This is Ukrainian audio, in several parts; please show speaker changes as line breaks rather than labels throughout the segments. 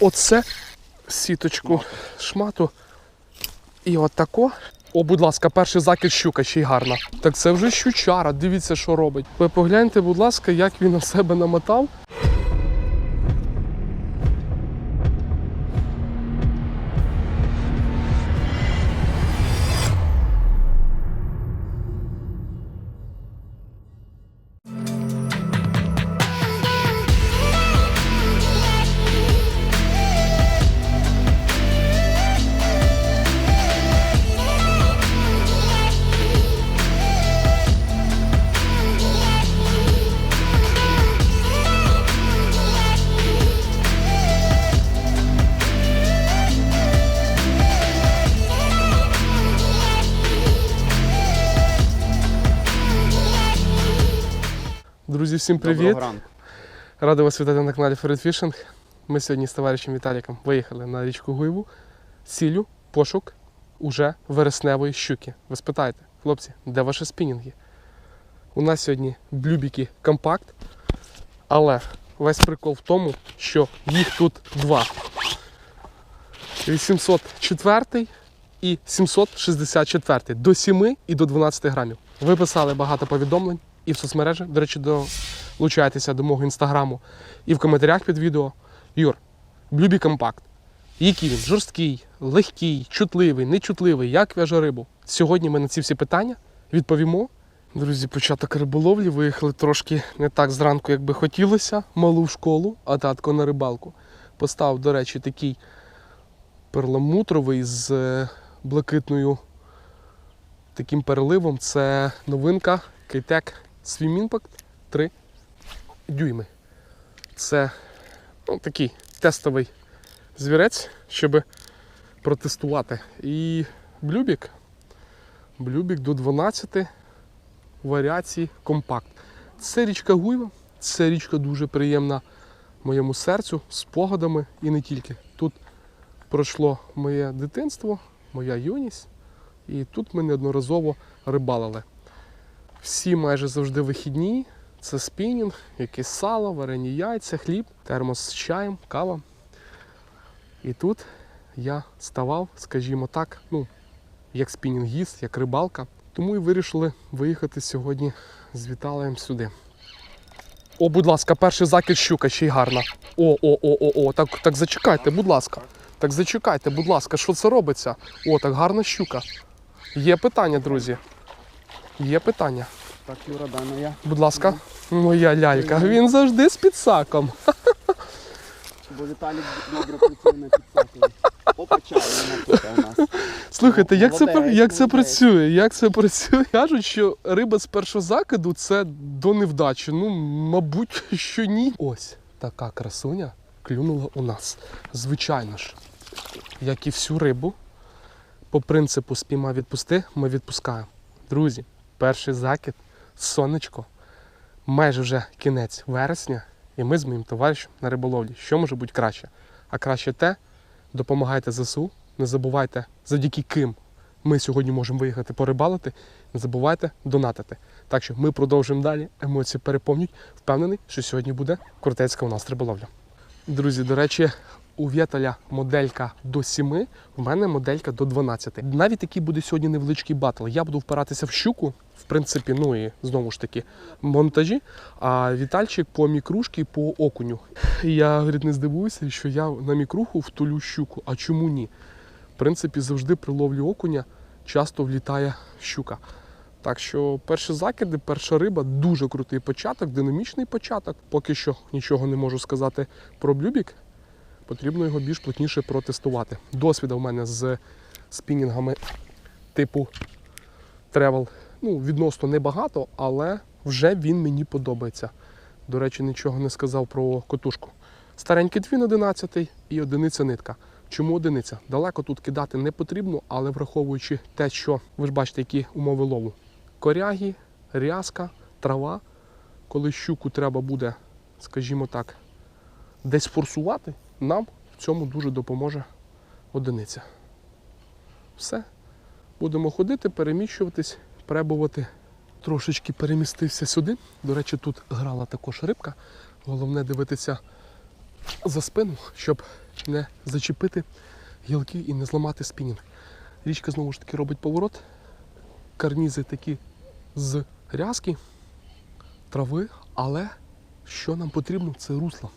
оце сіточку шмату. І отако. О, будь ласка, перший закид щука ще й гарна. Так це вже щучара, дивіться, що робить. Ви погляньте, будь ласка, як він на себе намотав. Всім привіт!
Ранку.
Радий вас вітати на каналі Феред Фішинг. Ми сьогодні з товаришем Віталіком виїхали на річку Гуйву з ціллю пошук уже вересневої щуки. Ви спитаєте, хлопці, де ваші спінінги? У нас сьогодні блюбіки компакт, але весь прикол в тому, що їх тут два. 804 і 764 до 7 і до 12 грамів. Ви писали багато повідомлень і в соцмережі. До речі, долучайтеся до мого інстаграму і в коментарях під відео. Юр, Блюбі компакт. Який він? Жорсткий, легкий, чутливий, нечутливий, як в'яже рибу. Сьогодні ми на ці всі питання відповімо. Друзі, початок риболовлі виїхали трошки не так зранку, як би хотілося. Малу в школу, а татко на рибалку. Поставив, до речі, такий перламутровий з е, блакитною таким переливом. Це новинка Кейтек Swim Impact 3 дюйми. Це ну, такий тестовий звірець, щоб протестувати. І блюбік. Блюбік до 12 варіацій компакт. Це річка Гуйва, це річка дуже приємна моєму серцю, спогадами і не тільки. Тут пройшло моє дитинство, моя юність, і тут ми неодноразово рибалили. Всі майже завжди вихідні. Це спінінг, якесь сало, варені яйця, хліб, термос з чаєм, кава. І тут я ставав, скажімо так, ну, як спінінгіст, як рибалка. Тому і вирішили виїхати сьогодні з Віталієм сюди. О, будь ласка, перший закид щука ще й гарна. О, о, о, о, о, так, так зачекайте, будь ласка. Так зачекайте, будь ласка, що це робиться? О, так гарна щука. Є питання, друзі. Є питання.
Так, Юра, дай моя.
Будь ласка, моя лялька. Він завжди з підсаком.
Бо Віталік добре працює на підсакові. Опа, чай, вона тут у нас.
Слухайте, як це,
Молодець,
як це
молодець.
працює? Як це працює? Кажуть, що риба з першого закиду це до невдачі. Ну, мабуть, що ні. Ось така красуня клюнула у нас. Звичайно ж, як і всю рибу, по принципу спійма відпусти, ми відпускаємо. Друзі, перший закид, сонечко, майже вже кінець вересня, і ми з моїм товаришем на риболовлі. Що може бути краще? А краще те, допомагайте ЗСУ, не забувайте, завдяки ким ми сьогодні можемо виїхати порибалити. Не забувайте донатити. Так що ми продовжуємо далі. Емоції переповнюють. Впевнений, що сьогодні буде крутецька у нас риболовля. Друзі, до речі, у Вєталя моделька до 7, в мене моделька до 12. Навіть такий буде сьогодні невеличкий батл. Я буду впиратися в щуку, в принципі, ну і знову ж таки монтажі. А Вітальчик по мікрушки, по окуню. Я говорить, не здивуюся, що я на мікруху втулю щуку. А чому ні? В принципі, завжди при ловлі окуня часто влітає щука. Так що перші закиди, перша риба, дуже крутий початок, динамічний початок. Поки що нічого не можу сказати про блюбік. Потрібно його більш плотніше протестувати. Досвіду в мене з спінінгами типу тревел ну, відносно небагато, але вже він мені подобається. До речі, нічого не сказав про котушку. Старенький твін 11 і одиниця нитка. Чому одиниця? Далеко тут кидати не потрібно, але враховуючи те, що ви ж бачите, які умови лову. Коряги, рязка, трава. Коли щуку треба буде, скажімо так, десь форсувати, нам в цьому дуже допоможе одиниця. Все. Будемо ходити, переміщуватись, перебувати. Трошечки перемістився сюди. До речі, тут грала також рибка. Головне дивитися за спину, щоб не зачепити гілки і не зламати спінінг. Річка знову ж таки робить поворот. Карнізи такі з рязки, трави, але що нам потрібно, це русло.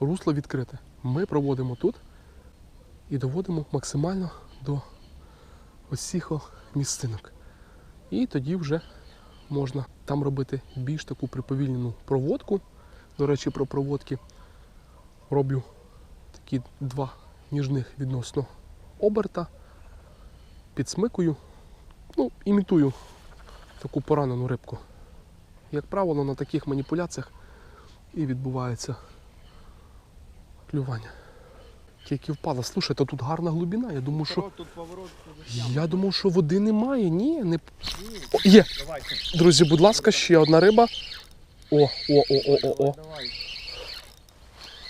Русло відкрите. Ми проводимо тут і доводимо максимально до цих місцинок. І тоді вже можна там робити більш таку приповільнену проводку. До речі, про проводки роблю такі два ніжних відносно оберта, підсмикую, ну, імітую таку поранену рибку. Як правило, на таких маніпуляціях і відбувається клювання. Тільки впала. Слушай, то тут гарна глибина. Я думав, що. Я думав, що води немає. Ні, не. О, є! Друзі, будь ласка, ще одна риба. О, о, о, о, о, о.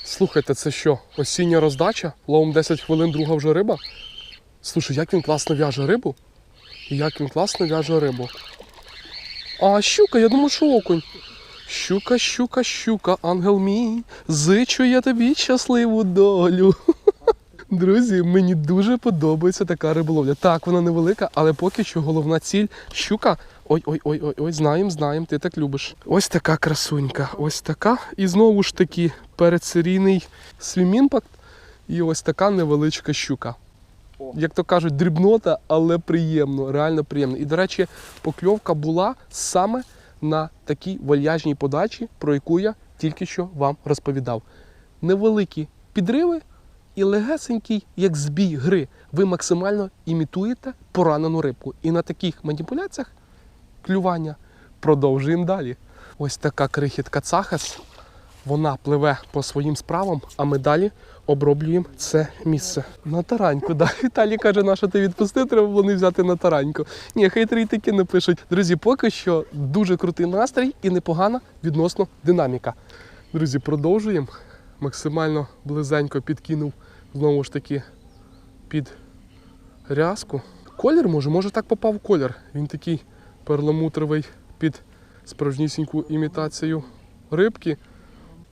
Слухайте, це що? Осіння роздача? Ловом 10 хвилин, друга вже риба. Слушай, як він класно в'яже рибу. Як він класно в'яже рибу. А щука, я думаю, що окунь. Щука, щука, щука, ангел мій, зичу я тобі щасливу долю. Друзі, мені дуже подобається така риболовля. Так, вона невелика, але поки що головна ціль щука. Ой, ой, ой, ой, ой, знаємо, знаємо, ти так любиш. Ось така красунька, ось така. І знову ж таки передсерійний свімімпакт. І ось така невеличка щука. Як то кажуть, дрібнота, але приємно, реально приємно. І, до речі, покльовка була саме на такій вальяжній подачі, про яку я тільки що вам розповідав. Невеликі підриви і легесенький, як збій гри. Ви максимально імітуєте поранену рибку. І на таких маніпуляціях клювання продовжуємо далі. Ось така крихітка цахас. Вона пливе по своїм справам, а ми далі оброблюємо це місце. На тараньку, да. Віталій каже, на що ти відпустив, треба було не взяти на тараньку. Ні, хейтери таки не пишуть. Друзі, поки що дуже крутий настрій і непогана відносно динаміка. Друзі, продовжуємо. Максимально близенько підкинув знову ж таки під рязку. Колір може, може так попав колір. Він такий перламутровий під справжнісіньку імітацію рибки.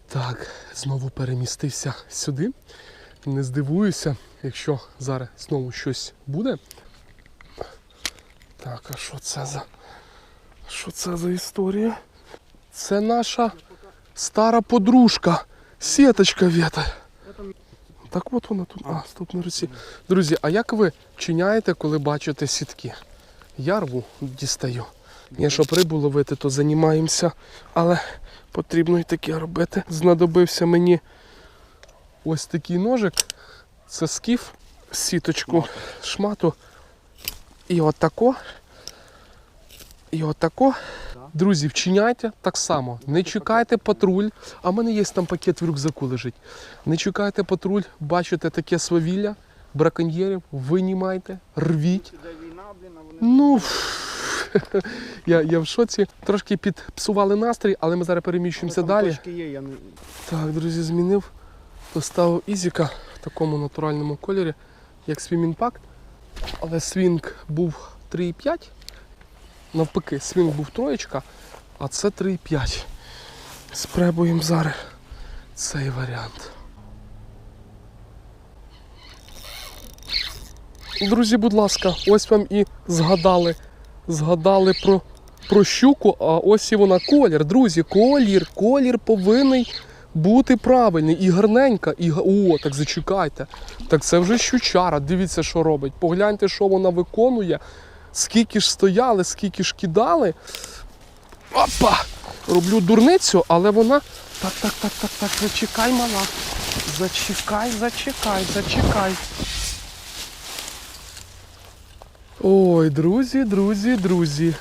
Так, знову перемістився сюди. Не здивуюся, якщо зараз знову щось буде. Так, а що це за. Що це за історія? Це наша стара подружка. Сіточка Вєта. Так от вона тут. А, стоп на руці. Друзі, а як ви вчиняєте, коли бачите сітки? Я рву, дістаю. Ні, щоб рибу ловити, то займаємося, але потрібно і таке робити. Знадобився мені ось такий ножик. Це скіф, сіточку, шмату. І отако. І отако. Друзі, вчиняйте так само. Не чекайте патруль. А в мене є там пакет в рюкзаку лежить. Не чекайте патруль, бачите таке свавілля, браконьєрів, винімайте, рвіть. Ну, я, я в шоці. Трошки підпсували настрій, але ми зараз переміщуємося
там
далі.
точки є, я не...
Так, друзі, змінив. Поставив Ізіка в такому натуральному кольорі, як Impact. Але свінг був 3,5. Навпаки, свінг був троєчка, а це 3,5. Спробуємо зараз цей варіант. Друзі, будь ласка, ось вам і згадали. Згадали про, про щуку, а ось і вона колір. Друзі, колір, колір повинен бути правильний і гарненька. І... О, так зачекайте. Так це вже щучара. Дивіться, що робить. Погляньте, що вона виконує. Скільки ж стояли, скільки ж кидали. Опа! Роблю дурницю, але вона. Так, так, так, так, так, зачекай, мала. Зачекай, зачекай, зачекай. Ой, друзі, друзі, друзі.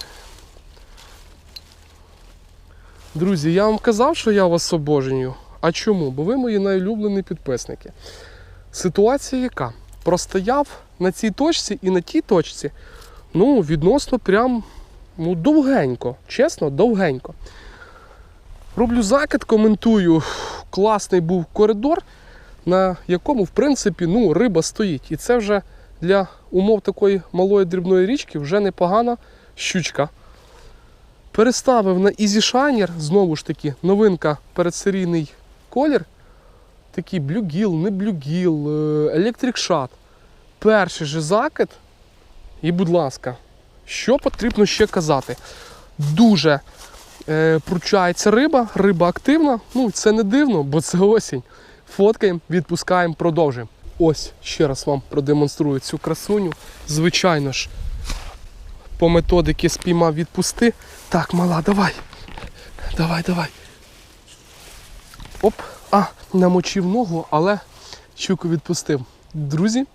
Друзі, я вам казав, що я вас обожнюю. А чому? Бо ви мої найулюблені підписники. Ситуація яка? Простояв на цій точці і на тій точці, ну, відносно прям ну, довгенько. Чесно, довгенько. Роблю закид, коментую. Класний був коридор, на якому, в принципі, ну, риба стоїть. І це вже для умов такої малої дрібної річки вже непогана щучка. Переставив на Easy Shiner, знову ж таки, новинка передсерійний колір. такий блюгіл, не блюгіл, електрик-шат. Перший же закид. І, будь ласка, що потрібно ще казати? Дуже е, пручається риба, риба активна. Ну, це не дивно, бо це осінь. Фоткаємо, відпускаємо, продовжуємо. Ось ще раз вам продемонструю цю красуню. Звичайно ж, по методики спіймав відпусти. Так, мала, давай. Давай, давай. Оп, а, намочив ногу, але щуку відпустив. Друзі,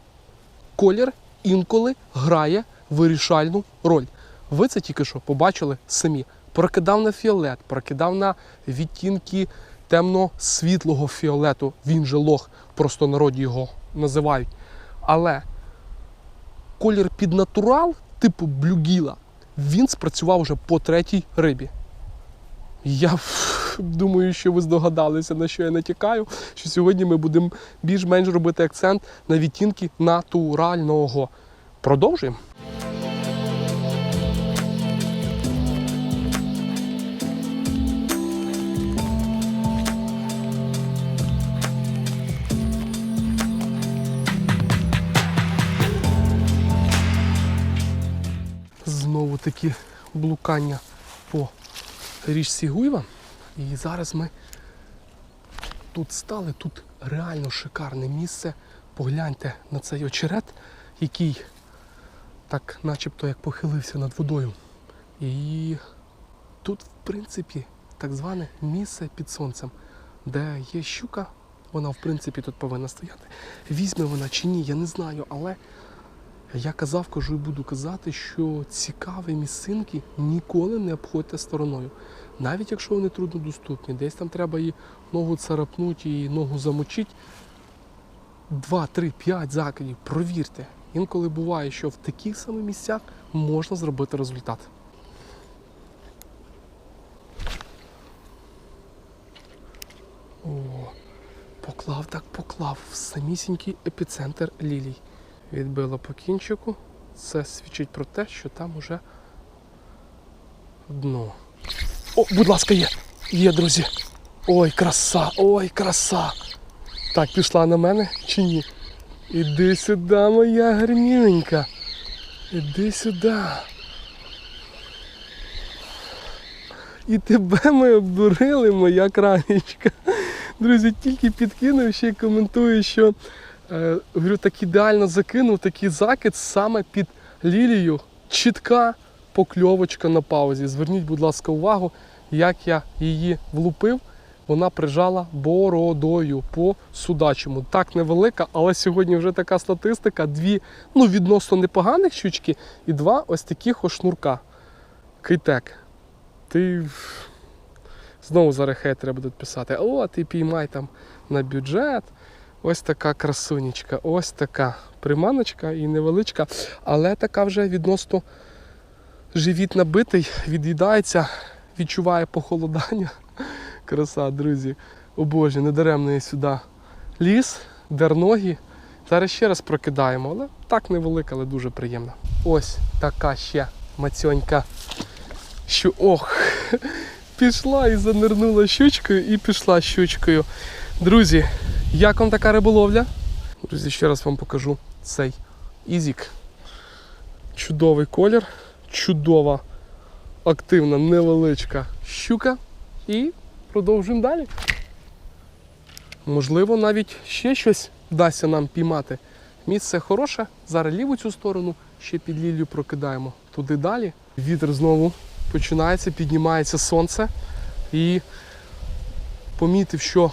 колір інколи грає вирішальну роль. Ви це тільки що побачили самі. Прокидав на фіолет, прокидав на відтінки темно-світлого фіолету. Він же лох, просто народі його називають. Але колір під натурал, типу блюгіла, він спрацював вже по третій рибі. Я думаю, що ви здогадалися, на що я натякаю, що сьогодні ми будемо більш-менш робити акцент на відтінки натурального. Продовжуємо. Такі блукання по річці Гуйва. І зараз ми тут стали. Тут реально шикарне місце. Погляньте на цей очерет, який так начебто як похилився над водою. І тут, в принципі, так зване місце під сонцем, де є щука, вона в принципі тут повинна стояти. Візьме вона чи ні, я не знаю, але я казав, кажу і буду казати, що цікаві місцинки ніколи не обходьте стороною. Навіть якщо вони труднодоступні, десь там треба її ногу царапнути і ногу замочити. Два, три, п'ять закидів, провірте. Інколи буває, що в таких самих місцях можна зробити результат. О, поклав так поклав в самісінький епіцентр лілій. Відбило по кінчику. Це свідчить про те, що там уже дно. О, будь ласка, є! Є, друзі! Ой, краса! Ой, краса! Так, пішла на мене чи ні? Іди сюди, моя гарнюнька. Іди сюди. І тебе ми обдурили, моя кранечка. Друзі, тільки підкинув, ще й коментую, що говорю, так ідеально закинув такий закид саме під лілію. Чітка покльовочка на паузі. Зверніть, будь ласка, увагу, як я її влупив. Вона прижала бородою по судачому. Так невелика, але сьогодні вже така статистика: дві ну, відносно непоганих щучки і два ось таких ось шнурка. Кейтек. Ти знову зараз хейтери будуть писати: о, ти піймай там на бюджет. Ось така красунечка, ось така приманочка і невеличка, але така вже відносно живіт набитий, від'їдається, відчуває похолодання. Краса, друзі. О Боже, недаремно я сюди ліс, дерногі. Зараз ще раз прокидаємо, але так невелика, але дуже приємна. Ось така ще мацьонька. Що ох, пішла і занирнула щучкою і пішла щучкою. Друзі, як вам така риболовля? Друзі, ще раз вам покажу цей ізік. Чудовий колір, чудова, активна, невеличка щука. І продовжуємо далі. Можливо, навіть ще щось вдасться нам піймати. Місце хороше. Зараз ліву цю сторону, ще під лілію прокидаємо. Туди далі. Вітер знову починається, піднімається сонце. І помітив, що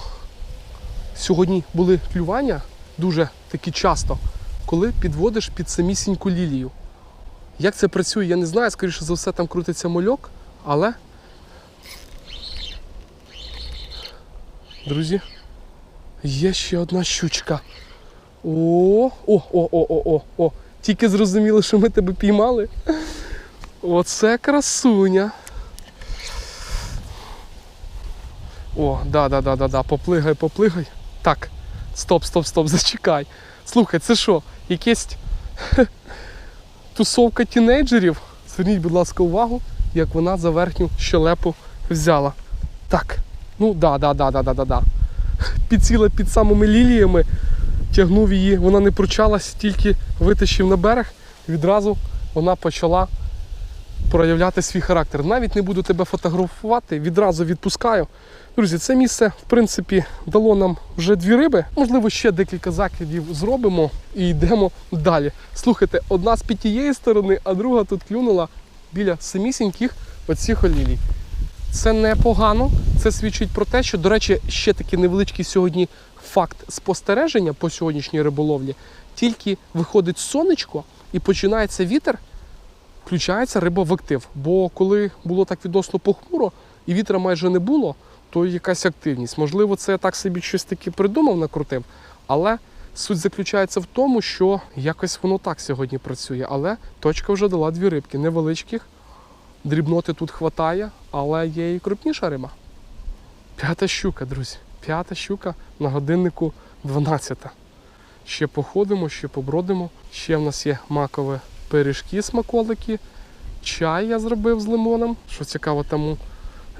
сьогодні були клювання дуже такі часто, коли підводиш під самісіньку лілію. Як це працює, я не знаю, скоріше за все, там крутиться мольок, але Друзі, є ще одна щучка. О, о, о, о, о, о, о. Тільки зрозуміли, що ми тебе піймали. Оце красуня. О, да, да, да, да, да. Поплигай, поплигай. Так, стоп, стоп, стоп, зачекай. Слухай, це що? Якесь тусовка тінейджерів? Зверніть, будь ласка, увагу, як вона за верхню щелепу взяла. Так. Ну да, да, да, да, да, да, да. підсіла під самими ліліями, тягнув її, вона не пручалась, тільки витащив на берег, відразу вона почала проявляти свій характер. Навіть не буду тебе фотографувати, відразу відпускаю. Друзі, це місце, в принципі, дало нам вже дві риби. Можливо, ще декілька закидів зробимо і йдемо далі. Слухайте, одна з під тієї сторони, а друга тут клюнула біля самісіньких оцих олілій. Це непогано. Це свідчить про те, що, до речі, ще такий невеличкий сьогодні факт спостереження по сьогоднішній риболовлі. Тільки виходить сонечко і починається вітер, включається риба в актив. Бо коли було так відносно похмуро і вітра майже не було, то якась активність. Можливо, це я так собі щось таке придумав, накрутив, але суть заключається в тому, що якось воно так сьогодні працює. Але точка вже дала дві рибки невеличких. Дрібноти тут хватає, але є і крупніша риба. П'ята щука, друзі. П'ята щука на годиннику 12. Ще походимо, ще побродимо. Ще в нас є макові пиріжки, смаколики. Чай я зробив з лимоном. Що цікаво, тому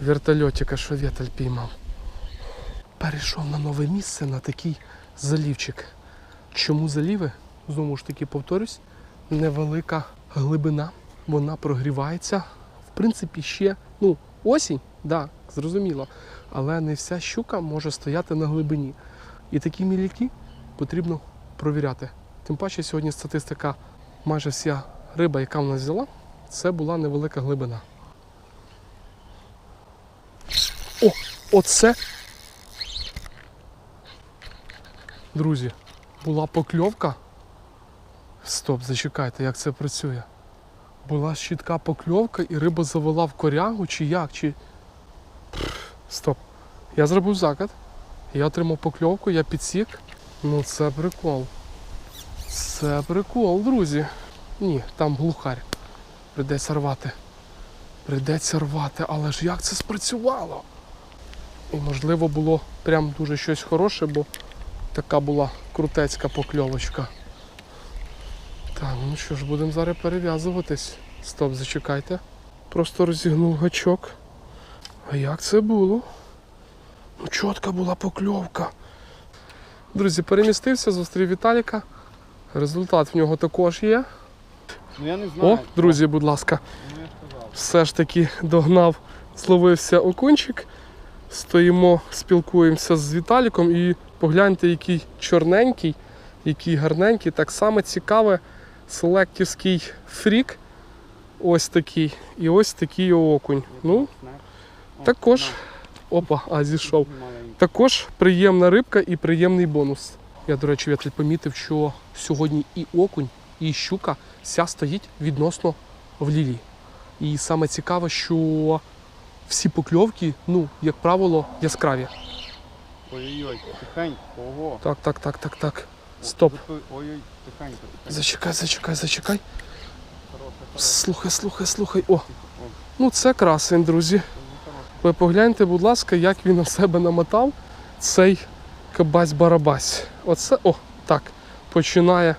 вертольотика, що вітель піймав. Перейшов на нове місце на такий залівчик. Чому заліви? Знову ж таки повторюсь, невелика глибина, вона прогрівається. В принципі, ще ну, осінь, да, зрозуміло. Але не вся щука може стояти на глибині. І такі міляки потрібно провіряти. Тим паче сьогодні статистика, майже вся риба, яка в нас взяла, це була невелика глибина. О, оце. Друзі, була покльовка. Стоп, зачекайте, як це працює. Була щітка покльовка і риба завела в корягу, чи як, чи. Стоп. Я зробив закид. Я отримав покльовку, я підсік. Ну це прикол. Це прикол, друзі. Ні, там глухарь. Придеться рвати. Придеться рвати, але ж як це спрацювало? І можливо було прям дуже щось хороше, бо така була крутецька покльовочка. Так, ну що ж, будемо зараз перев'язуватись. Стоп, зачекайте. Просто розігнув гачок. А як це було? Ну, чітка була покльовка. Друзі, перемістився, зустрів Віталіка. Результат в нього також є.
Ну я не знаю.
О, друзі, будь ласка,
Ну я ж казав.
все ж таки догнав, зловився окунчик. Стоїмо, спілкуємося з Віталіком і погляньте, який чорненький, який гарненький. Так само цікаве селектівський фрік. Ось такий. І ось такий окунь. Ну, також. Опа, а зійшов. Також приємна рибка і приємний бонус. Я, до речі, Вятель помітив, що сьогодні і окунь, і щука вся стоїть відносно в лілії. І саме цікаве, що всі покльовки, ну, як правило, яскраві.
Ой-ой-ой, тихенько, ого.
Так, так, так, так, так. Стоп.
Ой-ой, тихенько, тихенько.
Зачекай, зачекай, зачекай. Слухай, слухай, слухай. О,
О,
ну це красень, друзі. Ви погляньте, будь ласка, як він на себе намотав цей кабась-барабась. Оце, о, так, починає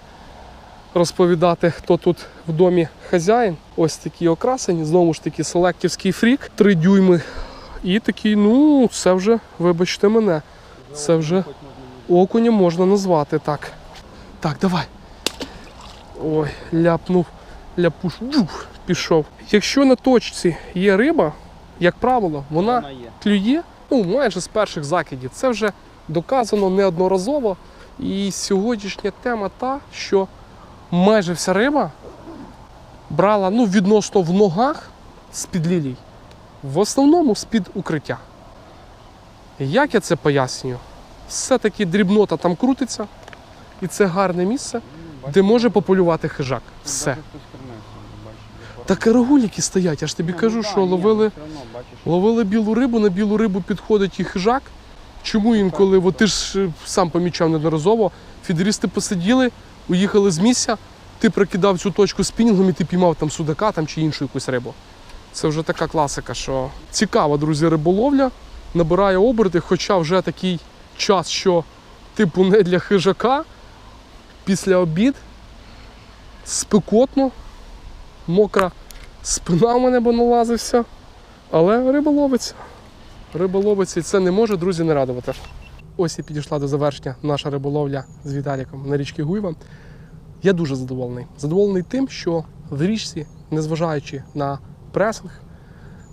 розповідати, хто тут в домі хазяїн. Ось такі окрасені, знову ж таки, селектівський фрік, 3 дюйми. І такий, ну, це вже, вибачте мене, Це вже-
Хоч можна
назвати так. Так, давай. Ой, ляпнув, ляпуш, Ух, пішов. Якщо на точці є риба, як правило, вона
Вона
клює ну, майже з перших закидів. Це вже доказано неодноразово. І сьогоднішня тема та, що майже вся риба брала ну, відносно в ногах з-під лілій, в основному з-під укриття. Як я це пояснюю? Все-таки дрібнота там крутиться, і це гарне місце, де може пополювати хижак. Все. Так карагуліки стоять, я ж тобі кажу,
ну
що ловили.
ну,
Ловили білу рибу, на білу рибу підходить і хижак. Чому інколи, от ти ж е, сам помічав неодноразово, фідерісти посиділи, уїхали з місця, ти прикидав цю точку спінінгом і ти піймав там судака там, чи іншу якусь рибу. Це вже така класика, що цікава, друзі, риболовля, набирає оберти, хоча вже такий час, що типу не для хижака, після обід, спекотно, мокра спина в мене бо налазився. Але риба ловиться. Риба ловиться і це не може, друзі, не радувати. ось і підійшла до завершення наша риболовля з Віталіком на річці Гуйва. Я дуже задоволений. Задоволений тим, що в річці, незважаючи на пресинг,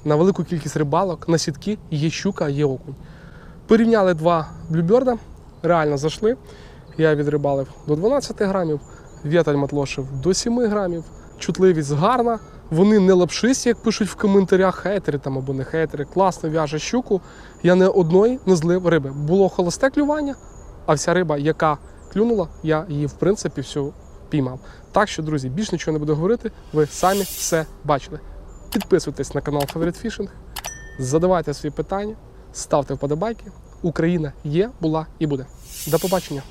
на велику кількість рибалок, на сітки, є щука, є окунь. Порівняли два блюберда, реально зайшли. Я відрибалив до 12 грамів, Вєталь Матлошев до 7 грамів. Чутливість гарна. Вони не лапшисті, як пишуть в коментарях, хейтери там або не хейтери. Класно в'яже щуку. Я не одної не злив риби. Було холосте клювання, а вся риба, яка клюнула, я її в принципі всю піймав. Так що, друзі, більш нічого не буду говорити. Ви самі все бачили. Підписуйтесь на канал Favorite Fishing, задавайте свої питання, ставте вподобайки. Україна є, була і буде. До побачення!